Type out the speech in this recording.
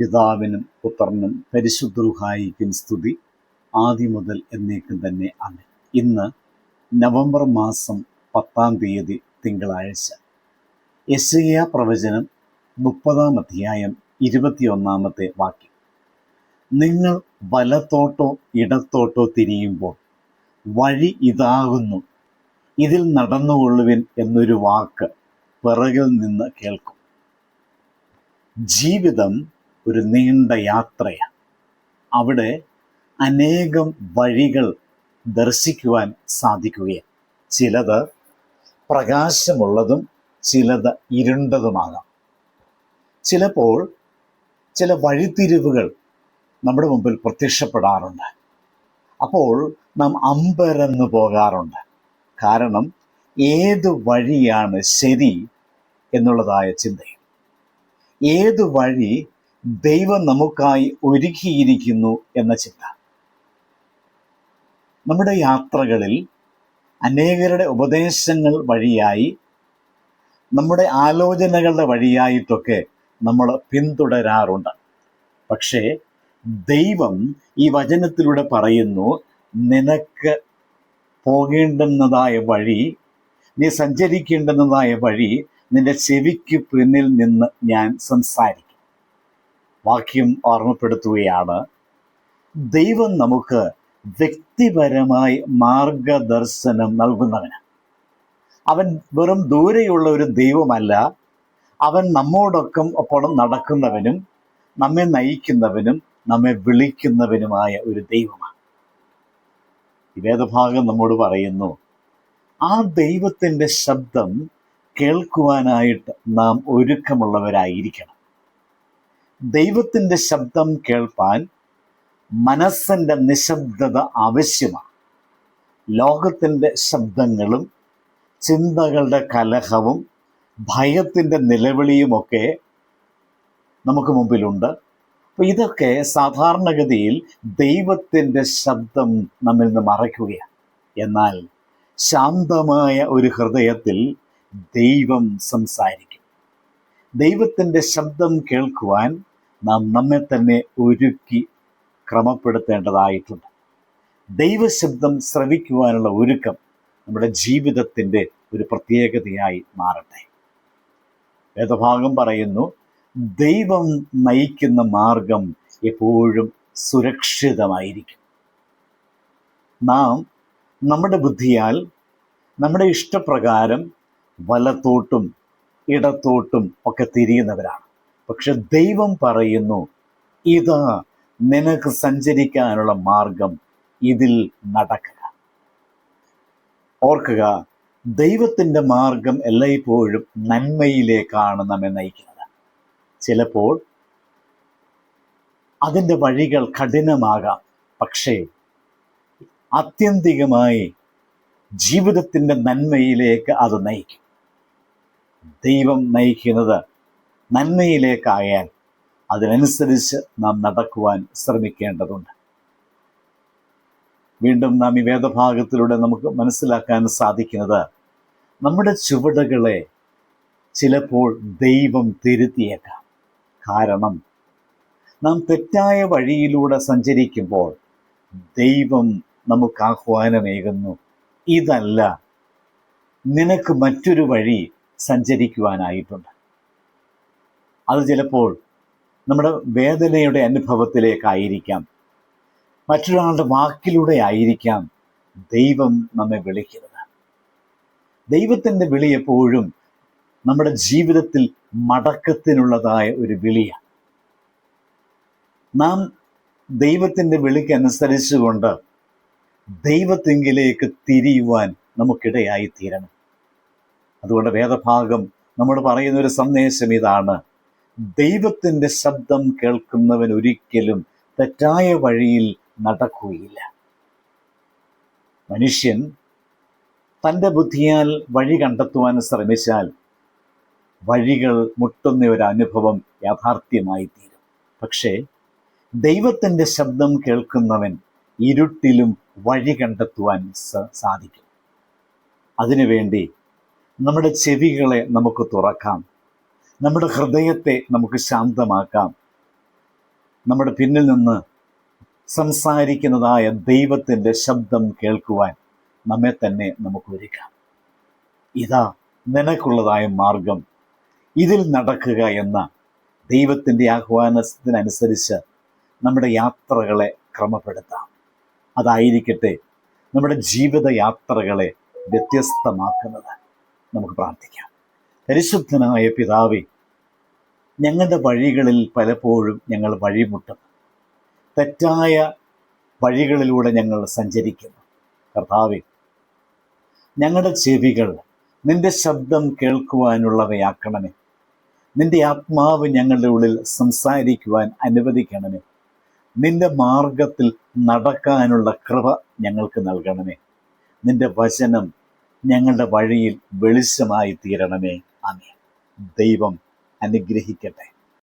പിതാവിനും പുത്രനും പരിശുദ്ധുഹായിക്കും സ്തുതി. ആദ്യം മുതൽ എന്നേക്കും തന്നെ അമ്മ ഇന്ന് നവംബർ മാസം പത്താം തീയതി തിങ്കളാഴ്ച. യശയ പ്രവചനം മുപ്പതാം അധ്യായം ഇരുപത്തിയൊന്നാമത്തെ വാക്യം. നിങ്ങൾ വലത്തോട്ടോ ഇടത്തോട്ടോ തിരിയുമ്പോൾ വഴി ഇതാകുന്നു. ഇതിൽ നടന്നുകൊള്ളുവിൻ എന്നൊരു വാക്ക് പിറകിൽ നിന്ന് കേൾക്കും. ജീവിതം ഒരു നീണ്ട യാത്രയാണ്. അവിടെ അനേകം വഴികൾ ദർശിക്കുവാൻ സാധിക്കുകയാണ്. ചിലത് പ്രകാശമുള്ളതും ചിലത് ഇരുണ്ടതുമാകാം. ചിലപ്പോൾ ചില വഴിത്തിരിവുകൾ നമ്മുടെ മുമ്പിൽ പ്രത്യക്ഷപ്പെടാറുണ്ട്. അപ്പോൾ നാം അമ്പരന്ന് പോകാറുണ്ട്. കാരണം ഏത് വഴിയാണ് ശരി എന്നുള്ളതായ ചിന്തയും. ഏത് വഴി ദൈവം നമുക്കായി ഒരുക്കിയിരിക്കുന്നു എന്ന ചിന്ത. നമ്മുടെ യാത്രകളിൽ അനേകരുടെ ഉപദേശങ്ങൾ വഴിയായി നമ്മുടെ ആലോചനകളുടെ വഴിയായിട്ടൊക്കെ നമ്മൾ പിന്തുടരാറുണ്ട്. പക്ഷേ ദൈവം ഈ വചനത്തിലൂടെ പറയുന്നു നിനക്ക് പോകേണ്ടുന്നതായ വഴി നീ സഞ്ചരിക്കേണ്ടുന്നതായ വഴി നിന്റെ ചെവിക്ക് പിന്നിൽ നിന്ന് ഞാൻ സംസാരിക്കും. വാക്യം ഓർമ്മപ്പെടുത്തുകയാണ്. ദൈവം നമുക്ക് വ്യക്തിപരമായി മാർഗദർശനം നൽകുന്നവന് അവൻ വെറും ദൂരെയുള്ള ഒരു ദൈവമല്ല. അവൻ നമ്മോടൊപ്പം ഒപ്പം നടക്കുന്നവനും നമ്മെ നയിക്കുന്നവനും നമ്മെ വിളിക്കുന്നവനുമായ ഒരു ദൈവമാണ്. വേദഭാഗം നമ്മോട് പറയുന്നു ആ ദൈവത്തിന്റെ ശബ്ദം കേൾക്കുവാനായിട്ട് നാം ഒരുക്കമുള്ളവരായിരിക്കണം. ദൈവത്തിന്റെ ശബ്ദം കേൾപ്പാൻ മനസ്സിന്റെ നിശബ്ദത ആവശ്യമാണ്. ലോകത്തിന്റെ ശബ്ദങ്ങളും ചിന്തകളുടെ കലഹവും ഭയത്തിന്റെ നിലവിളിയുമൊക്കെ നമുക്ക് മുമ്പിലുണ്ട്. അപ്പോൾ ഇതൊക്കെ സാധാരണഗതിയിൽ ദൈവത്തിന്റെ ശബ്ദം നമ്മിൽ നിന്ന് മറയ്ക്കുകയാണ്. എന്നാൽ ശാന്തമായ ഒരു ഹൃദയത്തിൽ ദൈവം സംസാരിക്കും. ദൈവത്തിന്റെ ശബ്ദം കേൾക്കുവാൻ നാം നമ്മെ തന്നെ ഒരുക്കി ക്രമപ്പെടുത്തേണ്ടതായിട്ടുണ്ട്. ദൈവശബ്ദം ശ്രവിക്കുവാനുള്ള ഒരുക്കം നമ്മുടെ ജീവിതത്തിന്റെ ഒരു പ്രത്യേകതയായി മാറട്ടെ. വേദഭാഗം പറയുന്നു ദൈവം നയിക്കുന്ന മാർഗം എപ്പോഴും സുരക്ഷിതമായിരിക്കും. നാം നമ്മുടെ ബുദ്ധിയാൽ നമ്മുടെ ഇഷ്ടപ്രകാരം വലത്തോട്ടും ഇടത്തോട്ടും ഒക്കെ തിരിയുന്നവരാണ്. പക്ഷെ ദൈവം പറയുന്നു ഇതാ നിനക്ക് സഞ്ചരിക്കാനുള്ള മാർഗം ഇതിൽ നടക്കുക. ഓർക്കുക ദൈവത്തിന്റെ മാർഗം എല്ലായ്പ്പോഴും നന്മയിലേക്കാണ് നമ്മെ നയിക്കുന്നത്. ചിലപ്പോൾ അതിന്റെ വഴികൾ കഠിനമാകാം പക്ഷേ ആത്യന്തികമായി ജീവിതത്തിന്റെ നന്മയിലേക്ക് അത് നയിക്കും. ദൈവം നയിക്കുന്നത് നന്മയിലേക്കായാൽ അതിനനുസരിച്ച് നാം നടക്കുവാൻ ശ്രമിക്കേണ്ടതുണ്ട്. വീണ്ടും നാം ഈ വേദഭാഗത്തിലൂടെ നമുക്ക് മനസ്സിലാക്കാൻ സാധിക്കുന്നത് നമ്മുടെ ചുവടുകളെ ചിലപ്പോൾ ദൈവം തിരുത്തിയേക്കാം. കാരണം നാം തെറ്റായ വഴിയിലൂടെ സഞ്ചരിക്കുമ്പോൾ ദൈവം നമുക്ക് ആഹ്വാനമേകുന്നു ഇതല്ല നിനക്ക് മറ്റൊരു വഴി സഞ്ചരിക്കുവാനായിട്ടുണ്ട്. അത് ചിലപ്പോൾ നമ്മുടെ വേദനയുടെ അനുഭവത്തിലേക്കായിരിക്കാം. മറ്റൊരാളുടെ വാക്കിലൂടെ ആയിരിക്കാം ദൈവം നമ്മെ വിളിക്കുന്നത്. ദൈവത്തിന്റെ വിളി എപ്പോഴും നമ്മുടെ ജീവിതത്തിൽ മടക്കത്തിനുള്ളതായ ഒരു വിളിയാണ്. നാം ദൈവത്തിന്റെ വിളിക്കനുസരിച്ചുകൊണ്ട് ദൈവത്തെങ്കിലേക്ക് തിരിയുവാൻ നമുക്കിടയായി തീരണം. അതുകൊണ്ട് വേദഭാഗം നമ്മൾ പറയുന്ന ഒരു സന്ദേശം ഇതാണ്. ദൈവത്തിന്റെ ശബ്ദം കേൾക്കുന്നവൻ ഒരിക്കലും തെറ്റായ വഴിയിൽ നടക്കുകയില്ല. മനുഷ്യൻ തന്റെ ബുദ്ധിയാൽ വഴി കണ്ടെത്തുവാൻ ശ്രമിച്ചാൽ വഴികൾ മുട്ടുന്ന ഒരു അനുഭവം യാഥാർത്ഥ്യമായി തീരും പക്ഷേ ദൈവത്തിന്റെ ശബ്ദം കേൾക്കുന്നവൻ ഇരുട്ടിലും വഴി കണ്ടെത്തുവാൻ സാധിക്കും. അതിനുവേണ്ടി നമ്മുടെ ചെവികളെ നമുക്ക് തുറക്കാം. നമ്മുടെ ഹൃദയത്തെ നമുക്ക് ശാന്തമാക്കാം. നമ്മുടെ പിന്നിൽ നിന്ന് സംസാരിക്കുന്നതായ ദൈവത്തിന്റെ ശബ്ദം കേൾക്കുവാൻ നമ്മെ തന്നെ നമുക്ക് ഒരുക്കാം. ഇതാ നിനക്കുള്ളതായ മാർഗം. ഇതിൽ നടക്കുക എന്ന ദൈവത്തിന്റെ ആഹ്വാനത്തിനനുസരിച്ച് നമ്മുടെ യാത്രകളെ ക്രമപ്പെടുത്താം. അതായിരിക്കട്ടെ നമ്മുടെ ജീവിത യാത്രകളെ വ്യത്യസ്തമാക്കുന്നത്. നമുക്ക് പ്രാർത്ഥിക്കാം. പരിശുദ്ധനായ പിതാവേ ഞങ്ങളുടെ വഴികളിൽ പലപ്പോഴും ഞങ്ങൾ വഴിമുട്ടും. തെറ്റായ വഴികളിലൂടെ ഞങ്ങൾ സഞ്ചരിക്കുന്നു. കർത്താവെ ഞങ്ങളുടെ ചെവികൾ നിന്റെ ശബ്ദം കേൾക്കുവാനുള്ളവയാക്കണമേ. നിന്റെ ആത്മാവ് ഞങ്ങളുടെ ഉള്ളിൽ സംസാരിക്കുവാൻ അനുവദിക്കണമേ. നിന്റെ മാർഗത്തിൽ നടക്കാനുള്ള കൃപ ഞങ്ങൾക്ക് നൽകണമേ. നിന്റെ വചനം ഞങ്ങളുടെ വഴിയിൽ വെളിച്ചമായി തീരണമേ ആമേ ദൈവം അനുഗ്രഹിക്കട്ടെ.